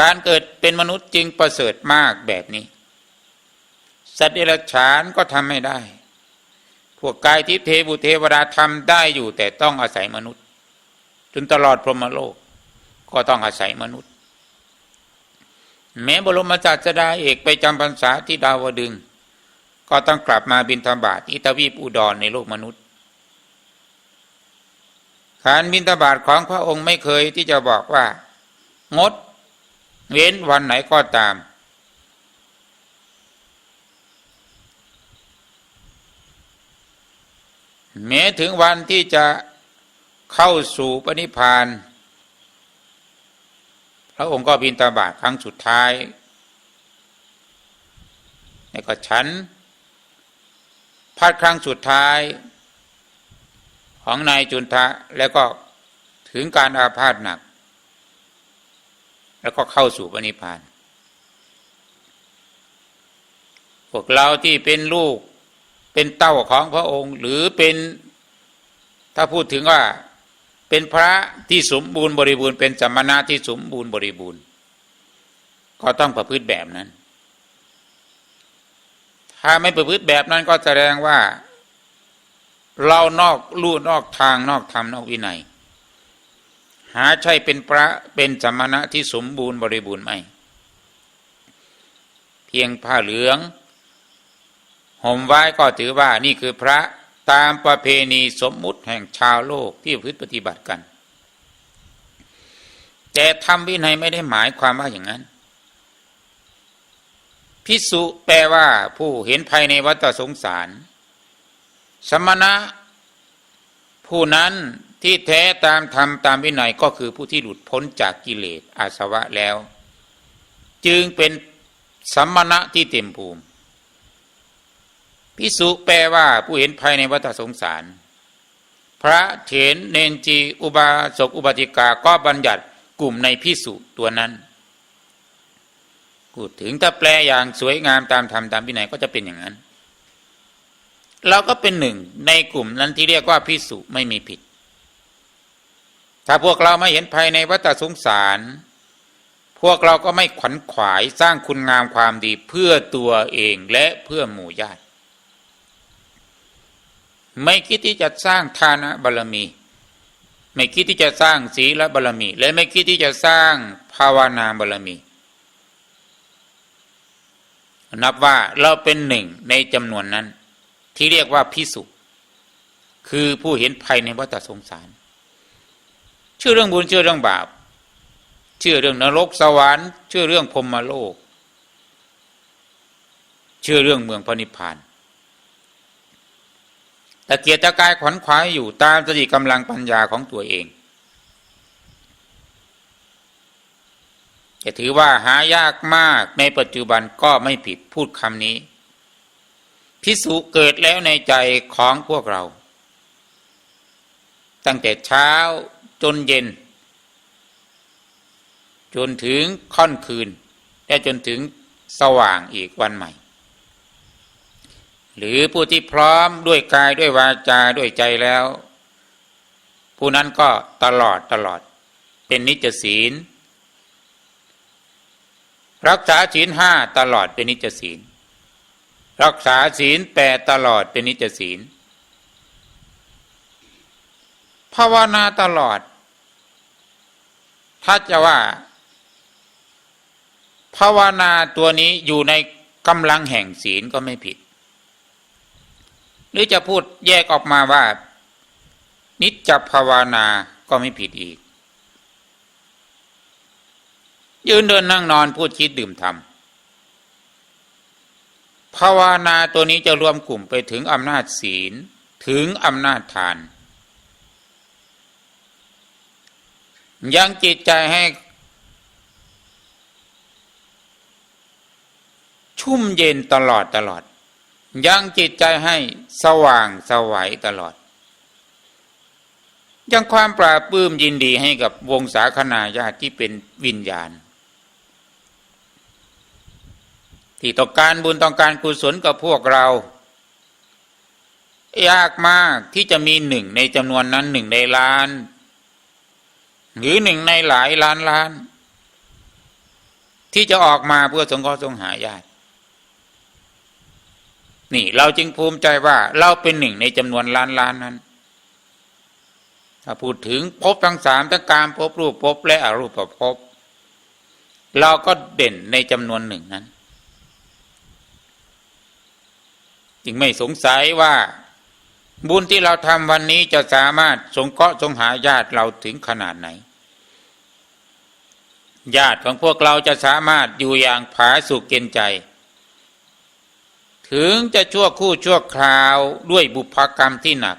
การเกิดเป็นมนุษย์จึงประเสริฐมากแบบนี้ สัตว์เดรัจฉานก็ทำไม่ได้ พวกกายทิพเทบุเทวดาทำได้อยู่แต่ต้องอาศัยมนุษย์ จนตลอดพรหมโลกก็ต้องอาศัยมนุษย์ แม้บรมศาสดาเอกไปจำพรรษาที่ดาวดึง ก็ต้องกลับมาบินธบาตอิตาวีปอุดรในโลกมนุษย์การบินทบาทของพระองค์ไม่เคยที่จะบอกว่างด เว้นวันไหนก็ตาม แม้ถึงวันที่จะเข้าสู่ปณิพานพระองค์ก็บินตาบาทครั้งสุดท้ายแล้วก็ฉันพัดครั้งสุดท้าย ของนายจุนทะแล้วก็ถึงการอาพาธหนัก แล้วก็เข้าสู่ปณิพาน พวกเราที่เป็นลูกเป็นเต้าของพระองค์ หรือเป็นถ้าพูดถึงว่าเป็นพระที่สมบูรณ์บริบูรณ์เป็นสมณะที่สมบูรณ์บริบูรณ์ ก็ต้องประพฤติแบบนั้น ถ้าไม่ประพฤติแบบนั้นก็แสดงว่า เรานอกลู่นอกทางนอกธรรมนอกวินัย หาใช่เป็นพระเป็นสมณะที่สมบูรณ์บริบูรณ์ไหม เพียงผ้าเหลืองห่มไว้ก็ถือว่านี่คือพระตามประเพณีสมมุติแห่งชาวโลกที่พึ่ปฏิบัติกัน แต่ทำวินัยไม่ได้หมายความว่าอย่างนั้น พิสุแปลว่าผู้เห็นภายในวัฏสงสาร สมณะ ผู้นั้น ที่แท้ตามธรรมตามวินัยก็คือผู้ที่หลุดพ้นจากกิเลสอาสวะแล้ว จึงเป็นสัมมณะที่เต็มภูมิพิสุแปลว่าผู้เห็นภายในวัฏสงสาร พระเถนเนนจีอุบาสกอุบาติกาก็บัญญัติกลุ่มในพิสุตัวนั้นพูดถึงถ้าแปลอย่างสวยงามตามธรรมตามวินัยก็จะเป็นอย่างนั้น เราก็เป็นหนึ่งในกลุ่มนั้นที่เรียกว่าพิสุไม่มีผิด ถ้าพวกเราไม่เห็นภายในวัฏสงสาร พวกเราก็ไม่ขวัญขวายสร้างคุณงามความดีเพื่อตัวเองและเพื่อหมู่ญาติ ไม่คิดที่จะสร้างทานะบารรมี ไม่คิดที่จะสร้างศีลบารรมี และไม่คิดที่จะสร้างภาวนาบารรมี นับว่าเราเป็นหนึ่งในจำนวนนั้น ที่เรียกว่าพิสุคือผู้เห็นภัยในวัฏสงสาร เชื่อเรื่องบุญเชื่อเรื่องบาป เชื่อเรื่องนรกสวรรค์เชื่อเรื่องพรมโลก เชื่อเรื่องเมืองพระนิพพานแต่เกียรติกายขวัญขวายอยู่ตามสติกำลังปัญญาของตัวเองจะถือว่าหายากมากในปัจจุบันก็ไม่ผิดพูดคำนี้ พิสุเกิดแล้วในใจของพวกเรา ตั้งแต่เช้า จนเย็น จนถึงค่อนคืน และจนถึงสว่างอีกวันใหม่ หรือผู้ที่พร้อมด้วยกายด้วยวาจาด้วยใจแล้ว ผู้นั้นก็ตลอดตลอด เป็นนิจศีล รักษาศีลห้าตลอดเป็นนิจศีล รักษาศีลแปดตลอดเป็นนิจศีล ภาวนาตลอด ถ้าจะว่า ภาวนาตัวนี้อยู่ในกำลังแห่งศีลก็ไม่ผิด หรือจะพูดแยกออกมาว่า นิจจภาวนาก็ไม่ผิดอีก ยืนเดินนั่งนอนพูดคิดดื่มทำภาวนาตัวนี้จะรวมกลุ่มไปถึงอำนาจศีลถึงอำนาจทาน ยังจิตใจให้ชุ่มเย็นตลอดตลอด ยังจิตใจให้สว่างสวัยตลอด ยังความปราบปื้มยินดีให้กับวงสาคนาญาติที่เป็นวิญญาณ ที่ต้องการบุญต้องการกุศลกับพวกเรา ยากมากที่จะมีหนึ่งในจำนวนนั้นหนึ่งในล้าน หรือหนึ่งในหลายล้านล้าน ที่จะออกมาเพื่อสงเคราะห์สงหาญาตินี่ เราจึงภูมิใจว่าเราเป็นหนึ่งในจำนวนล้านล้านนั้น ถ้าพูดถึงภพทั้งสามทั้งการภพรูปภพและอรูปภพเราก็เด่นในจำนวนหนึ่งนั้น จึงไม่สงสัยว่าบุญที่เราทำวันนี้จะสามารถสงเคราะห์สงหาญาติเราถึงขนาดไหน ญาติของพวกเราจะสามารถอยู่อย่างผาสุกเกณฑ์ใจ ถึงจะชั่วคู่ชั่วคราวด้วยบุพกรรมที่หนัก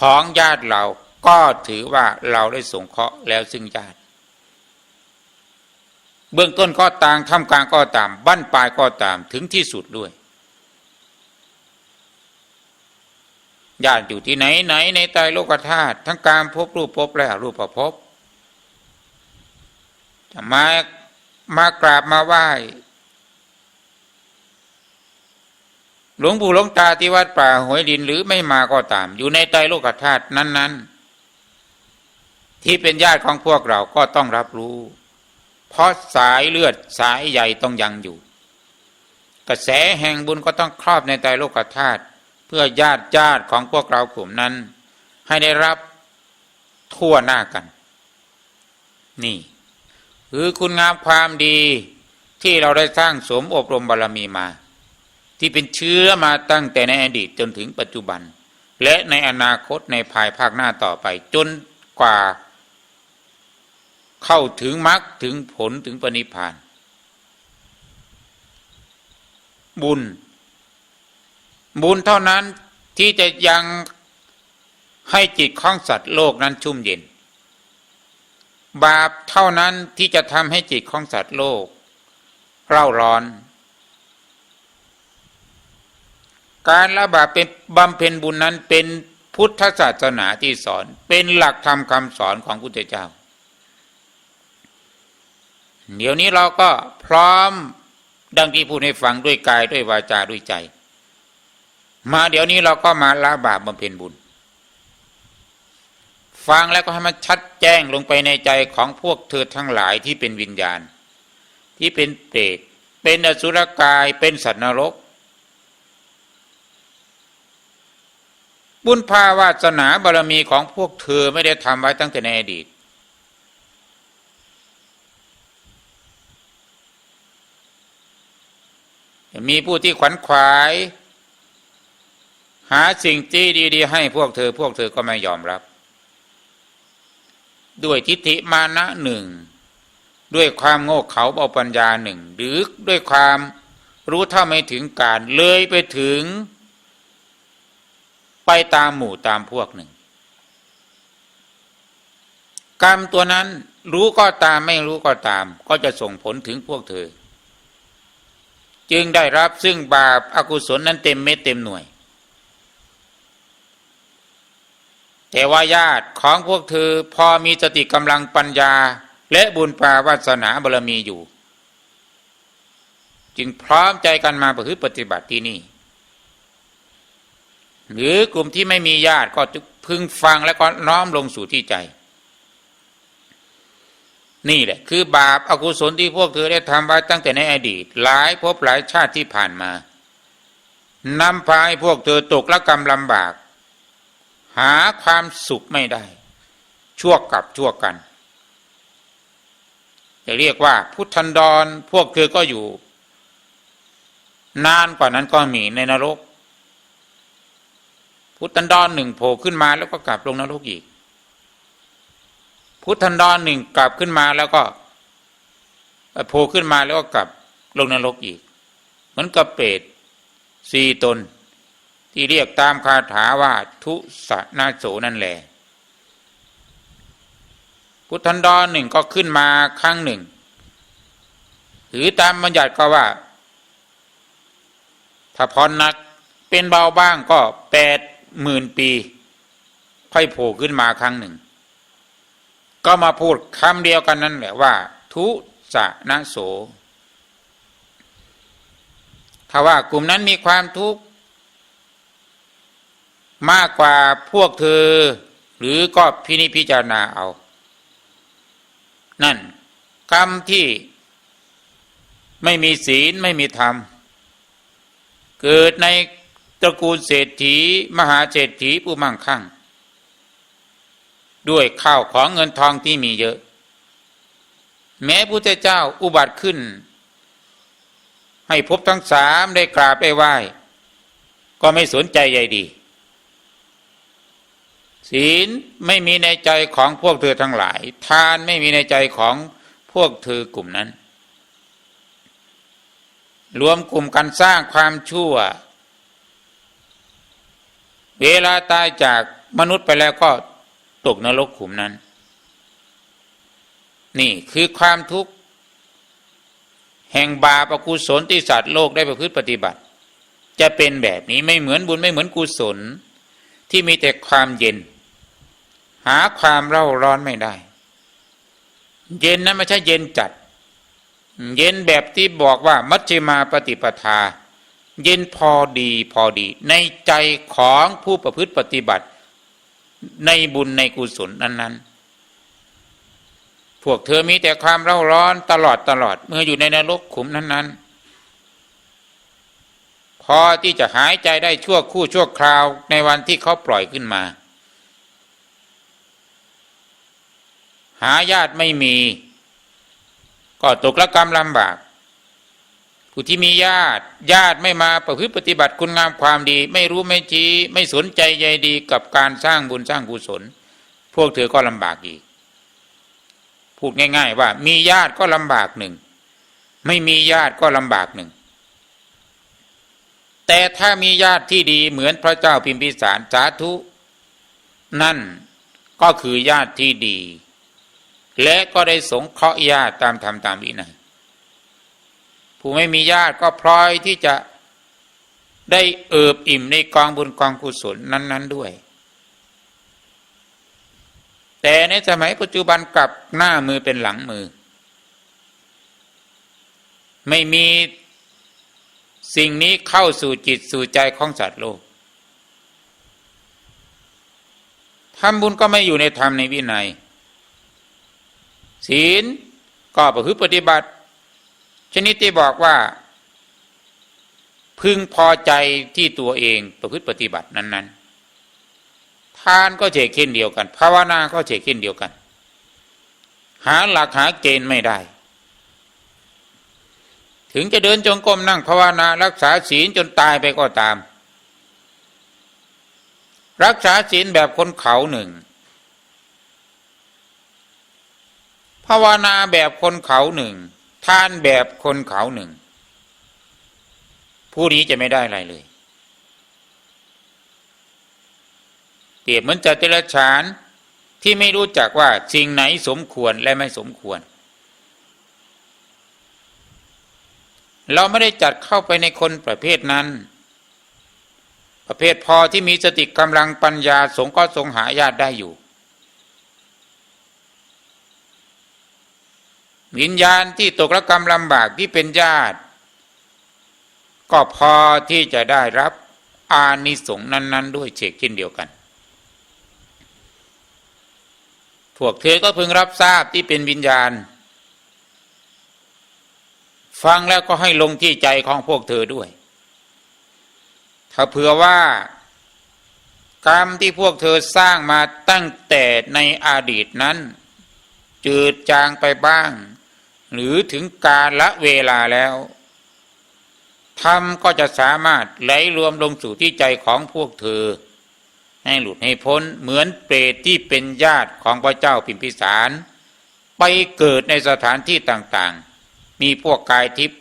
ของญาติเราก็ถือว่าเราได้สงเคราะห์แล้วซึ่งญาติ เบื้องต้นก็ต่างทำกลางก็ตามบั้นปลายก็ตามถึงที่สุดด้วยญาติอยู่ที่ไหนไหนในใตายโลกธาตุทั้งการพบรูปพบและรูปภพจะ มามากราบมาไหว้หลวงปู่หลวงตาที่วัดป่าหวยดินหรือไม่มาก็ตาม อยู่ในไตรโลกธาตุนั้น ๆ ที่เป็นญาติของพวกเราก็ต้องรับรู้ เพราะสายเลือดสายใหญ่ต้องยังอยู่ กระแสแห่งบุญก็ต้องครอบในไตรโลกธาตุเพื่อญาติญาติของพวกเรากลุ่มนั้น ให้ได้รับทั่วหน้ากัน นี่ คือคุณงามความดีที่เราได้สร้างสมอบรมบารรมีมา ที่เป็นเชื้อมาตั้งแต่ในอดีตจนถึงปัจจุบัน และในอนาคตในภายภาคหน้าต่อไป จนกว่า เข้าถึงมรรคถึงผลถึงปณิพาน บุญ บุญเท่านั้นที่จะยังให้จิตของสัตว์โลกนั้นชุ่มเย็น บาปเท่านั้นที่จะทำให้จิตของสัตว์โลก เร่าร้อน การละบาปเป็นบำเพ็ญบุญนั้นเป็นพุทธศาสนาที่สอน เป็นหลักธรรมคำสอนของพุทธเจ้า เดี๋ยวนี้เราก็พร้อมดังที่พูดให้ฟังด้วยกายด้วยวาจาด้วยใจ มาเดี๋ยวนี้เราก็มาละบาปบำเพ็ญบุญ ฟังแล้วก็ให้มันชัดแจ้งลงไปในใจของพวกเธอทั้งหลายที่เป็นวิญญาณ ที่เป็นเปรตเป็นอสุรกายเป็นสัตว์นรก บุญภาวาสนาบารมีของพวกเธอไม่ได้ทำไว้ตั้งแต่ในอดีต มีผู้ที่ขวัญขวาย หาสิ่งที่ดี ๆ ให้พวกเธอ พวกเธอก็ไม่ยอมรับ ด้วยทิฏฐิมานะหนึ่งด้วยความโง่เขลาเบาปัญญาหนึ่งหรือด้วยความรู้เท่าไม่ถึงการเลยไปถึง ไปตามหมู่ตามพวกหนึ่ง กรรมตัวนั้นรู้ก็ตามไม่รู้ก็ตาม ก็จะส่งผลถึงพวกเธอ จึงได้รับซึ่งบาปอากุศลนั้นเต็มเม็ดเต็มหน่วย แต่ว่าญาติของพวกเธอพอมีสติกำลังปัญญา และบุญปาวาสนาบารมีอยู่ จึงพร้อมใจกันมาประพฤติปฏิบัติที่นี่ หรือกลุ่มที่ไม่มีญาติก็พึงฟังแล้วก็น้อมลงสู่ที่ใจ นี่แหละ คือบาปอากุศลที่พวกเธอได้ทำไว้ตั้งแต่ในอดีต หลายภพหลายชาติที่ผ่านมานำพาให้พวกเธอตกละกรรมลำบาก หาความสุขไม่ได้ ชั่วกับชั่วกัน จะเรียกว่า พุทธันดรพวกเธอก็อยู่ นานกว่านั้นก็มีในนรก พุทธันดรหนึ่งโผล่ขึ้นมาแล้วก็กลับลงนรกอีก พุทธันดรหนึ่งกลับขึ้นมาแล้วก็โผล่ขึ้นมาแล้วก็กลับลงนรกอีก เหมือนกับเปรตสี่ตน ที่เรียกตามคาถาว่าทุสนาโสนั่นแหละพุทธันดรหนึ่งก็ขึ้นมาครั้งหนึ่ง หรือตามบัญญัติก็ว่า ถ้าพรนักเป็นเบาบ้างก็แปดหมื่นปี ค่อยโผล่ขึ้นมาครั้งหนึ่ง ก็มาพูดคำเดียวกันนั่นแหละว่า ทุสนะโสถ้าว่ากลุ่มนั้นมีความทุกข์ มากกว่าพวกเธอ หรือก็พินิจพิจารณาเอา นั่นกรรมที่ไม่มีศีลไม่มีธรรม เกิดในตระกูลเศรษฐี มหาเศรษฐีผู้มั่งคั่ง ด้วยข้าวของเงินทองที่มีเยอะ แม้พุทธเจ้าอุบัติขึ้น ให้พบทั้งสามได้กราบได้ไหว้ ก็ไม่สนใจใยดี ศีลไม่มีในใจของพวกเธอทั้งหลาย ทานไม่มีในใจของพวกเธอกลุ่มนั้น รวมกลุ่มกันสร้างความชั่ว เวลาตายจากมนุษย์ไปแล้วก็ตกนรกขุมนั้น นี่คือความทุกข์ แห่งบาปกุศลที่สัตว์โลกได้ประพฤติปฏิบัติ จะเป็นแบบนี้ไม่เหมือนบุญไม่เหมือนกุศลที่มีแต่ความเย็น หาความเร่าร้อนไม่ได้ เย็นนั้นไม่ใช่เย็นจัด เย็นแบบที่บอกว่ามัชฌิมาปฏิปทา เย็นพอดีพอดี ในใจของผู้ประพฤติปฏิบัติ ในบุญในกุศลนั้นๆ พวกเธอมีแต่ความเร่าร้อนตลอดตลอด เมื่ออยู่ในนรกขุมนั้นๆพอที่จะหายใจได้ชั่วคู่ชั่วคราวในวันที่เขาปล่อยขึ้นมา หาญาติไม่มี ก็ตกละกรรมลำบาก ผู้ที่มีญาติ ญาติไม่มาประพฤติปฏิบัติคุณงามความดี ไม่รู้ไม่ชี้ไม่สนใจใยดีกับการสร้างบุญสร้างกุศล พวกเธอก็ลำบากอีก พูดง่าย ๆ ว่า มีญาติก็ลำบากหนึ่ง ไม่มีญาติก็ลำบากหนึ่งแต่ถ้ามีญาติที่ดีเหมือนพระเจ้าพิมพิสารสาธุ นั่นก็คือญาติที่ดี และก็ได้สงเคราะห์ญาติตามธรรมตามวินัยผู้ไม่มีญาติก็พลอยที่จะได้เอิบอิ่มในกองบุญกองกุศลนั้น ๆด้วย แต่ในสมัยปัจจุบันกลับหน้ามือเป็นหลังมือ ไม่มีสิ่งนี้เข้าสู่จิตสู่ใจของสัตว์โลกทำบุญก็ไม่อยู่ในธรรมในวินัย ศีลก็ประพฤติปฏิบัติ ชนิดที่บอกว่า พึงพอใจที่ตัวเองประพฤติปฏิบัตินั้นๆ ทานก็เฉกเช่นเดียวกัน ภาวนาก็เฉกเช่นเดียวกัน หาหลักหาเกณฑ์ไม่ได้ ถึงจะเดินจงกรมนั่งภาวนารักษาศีลจนตายไปก็ตาม รักษาศีลแบบคนเขาหนึ่ง ภาวนาแบบคนเขาหนึ่งทานแบบคนเขาหนึ่ง ผู้นี้จะไม่ได้อะไรเลย เปรียบเหมือนจัตุรฉานที่ไม่รู้จักว่าสิ่งไหนสมควรและไม่สมควร เราไม่ได้จัดเข้าไปในคนประเภทนั้น ประเภทพอที่มีสติกำลังปัญญาสงก็ทรงหาญาติได้อยู่ วิญญาณที่ตกระกรรมลำบากที่เป็นญาติ ก็พอที่จะได้รับอานิสงส์นั้น ๆ ด้วยเชกเช่นเดียวกันพวกเธอก็พึงรับทราบที่เป็นวิญญาณ ฟังแล้วก็ให้ลงที่ใจของพวกเธอด้วย ถ้าเผื่อว่า กรรมที่พวกเธอสร้างมาตั้งแต่ในอดีตนั้น จืดจางไปบ้าง หรือถึงกาละเวลาแล้วธรรมก็จะสามารถไหลรวมลงสู่ที่ใจของพวกเธอ ให้หลุดให้พ้นเหมือนเปรตที่เป็นญาติของพระเจ้าพิมพิสาร ไปเกิดในสถานที่ต่างๆ มีพวกกายทิพย์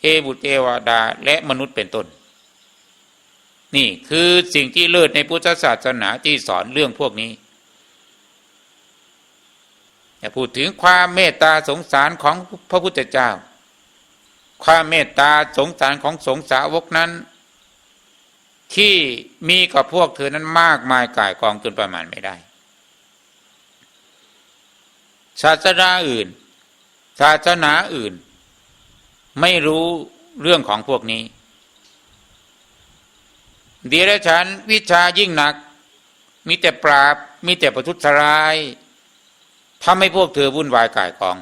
เทบุตรเทวดาและมนุษย์เป็นต้น นี่คือสิ่งที่เลิศในพุทธศาสนาที่สอนเรื่องพวกนี้ พูดถึงความเมตตาสงสารของพระพุทธเจ้า ความเมตตาสงสารของสงสาวกนั้น ที่มีกับพวกเธอนั้นมากมายกายกองจนประมาณไม่ได้ ศาสนาอื่น ศาสนาอื่น ไม่รู้เรื่องของพวกนี้เดียรฉันวิชายิ่งหนัก มีแต่ปราบ มีแต่ประทุษร้าย ทำให้พวกเธอวุ่นวายกายกอง